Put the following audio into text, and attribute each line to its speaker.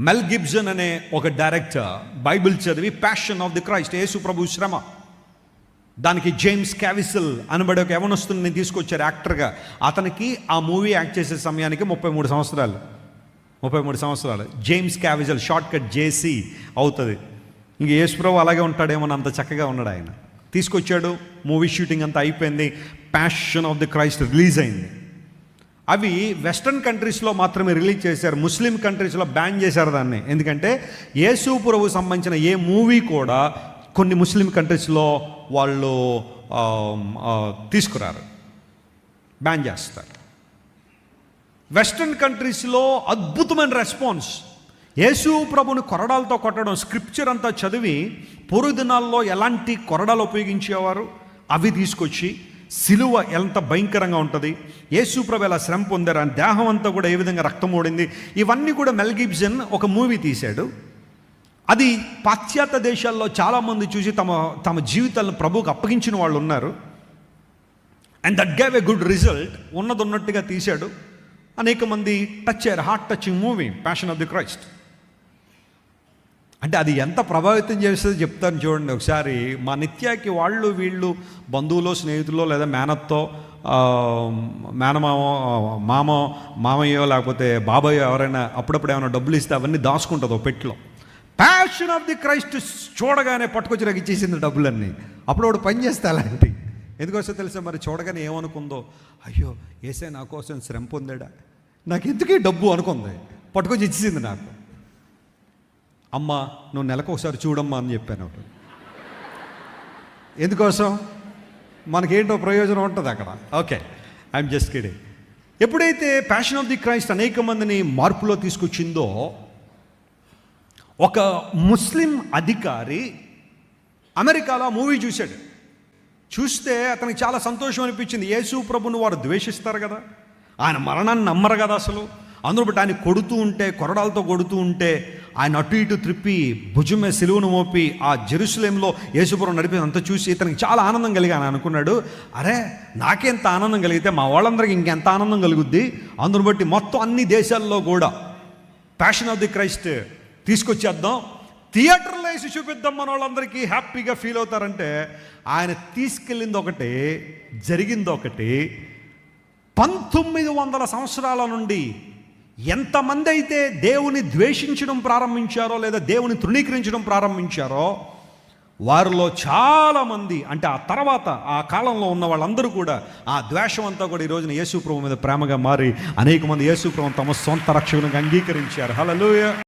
Speaker 1: మెల్ Gibson అనే ఒక director Bible చదివి ప్యాషన్ ఆఫ్ ది క్రైస్ట్ యేసు ప్రభు శ్రమ. దానికి జేమ్స్ క్యావిసల్ అనబడే ఒక యవనస్తుని తీసుకొచ్చారు యాక్టర్గా అతనికి ఆ మూవీ యాక్ట్ చేసే సమయానికి ముప్పై మూడు సంవత్సరాలు. ముప్పై మూడు సంవత్సరాలు. James Caviezel short cut JC అవుతుంది. ఇంక యేసుప్రభు అలాగే ఉంటాడేమో అంత చక్కగా ఉన్నాడు ఆయన. తీసుకొచ్చాడు మూవీ షూటింగ్ అంతా అయిపోయింది. Passion of the Christ release అయింది. అవి వెస్ట్రన్ కంట్రీస్లో మాత్రమే రిలీజ్ చేశారు ముస్లిం కంట్రీస్లో బ్యాన్ చేశారు దాన్ని. ఎందుకంటే యేసు ప్రభు సంబంధించిన ఏ మూవీ కూడా కొన్ని ముస్లిం కంట్రీస్లో వాళ్ళు తీసుకురారు బ్యాన్ చేస్తారు. వెస్ట్రన్ కంట్రీస్లో అద్భుతమైన రెస్పాన్స్. యేసు ప్రభుని కొరడాలతో కొట్టడం స్క్రిప్చర్ అంతా చదివి పూర్వ దినాల్లో ఎలాంటి కొరడాలు ఉపయోగించేవారు? అవి తీసుకొచ్చి సిలువ ఎంత భయంకరంగా ఉంటుంది? యేసుప్రభు ఎలా శ్రమ పొందారు? ఆయన దేహం అంతా కూడా ఏ విధంగా రక్తం ఓడింది ఇవన్నీ కూడా మెల్గిబ్జన్ ఒక మూవీ తీశాడు. అది పాశ్చాత్య దేశాల్లో చాలామంది చూసి తమ తమ జీవితాలను ప్రభువుకు అప్పగించిన వాళ్ళు ఉన్నారు. And that gave a good result ఉన్నది ఉన్నట్టుగా తీశాడు. అనేక మంది టచ్ అయ్యారు. Heart touching movie passion of the Christ అంటే అది ఎంత ప్రభావితం చేస్తుందో చెప్తాను చూడండి. ఒకసారి మా నిత్యాకి వాళ్ళు వీళ్ళు బంధువులో స్నేహితుల్లో లేదా మేనత్తో మేనమామ మామ మామయ్యో లేకపోతే బాబాయో ఎవరైనా అప్పుడప్పుడు ఏమైనా డబ్బులు ఇస్తే అవన్నీ దాచుకుంటుంది ఓ పెట్టిలో. ప్యాషన్ ఆఫ్ ది క్రైస్ట్ చూడగానే పట్టుకొచ్చి నాకు ఇచ్చేసింది డబ్బులన్నీ. అప్పుడు వాడు పని చేస్తే అలాంటి. ఎందుకోసం తెలుసా? మరి చూడగానే ఏమనుకుందో? అయ్యో ఏసే నా కోసం శ్రమ పొందాడా? నాకు ఎందుకే డబ్బు అనుకుంది? పట్టుకొచ్చి ఇచ్చేసింది నాకు. అమ్మ నువ్వు నెలకు ఒకసారి చూడమ్మా అని చెప్పాను. అప్పుడు ఎందుకోసం? మనకేంటో ప్రయోజనం ఉంటుంది అక్కడ. ఓకే ఐఎమ్ జస్ట్ కిడే ఎప్పుడైతే ప్యాషన్ ఆఫ్ ది క్రైస్ట్ అనేక మందిని మార్పులో తీసుకొచ్చిందో ఒక ముస్లిం అధికారి అమెరికాలో మూవీ చూశాడు. చూస్తే అతనికి చాలా సంతోషం అనిపించింది. యేసు ప్రభుని వారు ద్వేషిస్తారు కదా. ఆయన మరణాన్ని నమ్మరు కదా అసలు. అందులో బట్టి ఆయన కొడుతూ ఉంటే కొరడాలతో కొడుతూ ఉంటే ఆయన అటు ఇటు త్రిప్పి భుజమే సిలువను మోపి ఆ జెరూసలేంలో యేసుపురం నడిపి అంతా చూసి ఇతనికి చాలా ఆనందం కలిగాను అనుకున్నాడు. అరే నాకెంత ఆనందం కలిగితే మా వాళ్ళందరికీ ఇంకెంత ఆనందం కలుగుద్ది? అందును బట్టి మొత్తం అన్ని దేశాల్లో కూడా ప్యాషన్ ఆఫ్ ది క్రైస్ట్ తీసుకొచ్చేద్దాం. థియేటర్లో వేసి చూపిద్దాం మన వాళ్ళందరికీ హ్యాపీగా ఫీల్ అవుతారంటే ఆయన తీసుకెళ్ళింది ఒకటి జరిగింది ఒకటి. పంతొమ్మిది వందల సంవత్సరాల నుండి ఎంతమంది అయితే దేవుని ద్వేషించడం ప్రారంభించారో లేదా దేవుని తృణీకరించడం ప్రారంభించారో వారిలో చాలామంది అంటే ఆ తర్వాత ఆ కాలంలో ఉన్న వాళ్ళందరూ కూడా ఆ ద్వేషం అంతా కూడా ఈ రోజున యేసుప్రభు మీద ప్రేమగా మారి అనేక మంది యేసుప్రభు తమ సొంత రక్షకునికి అంగీకరించారు. హల్లెలూయా!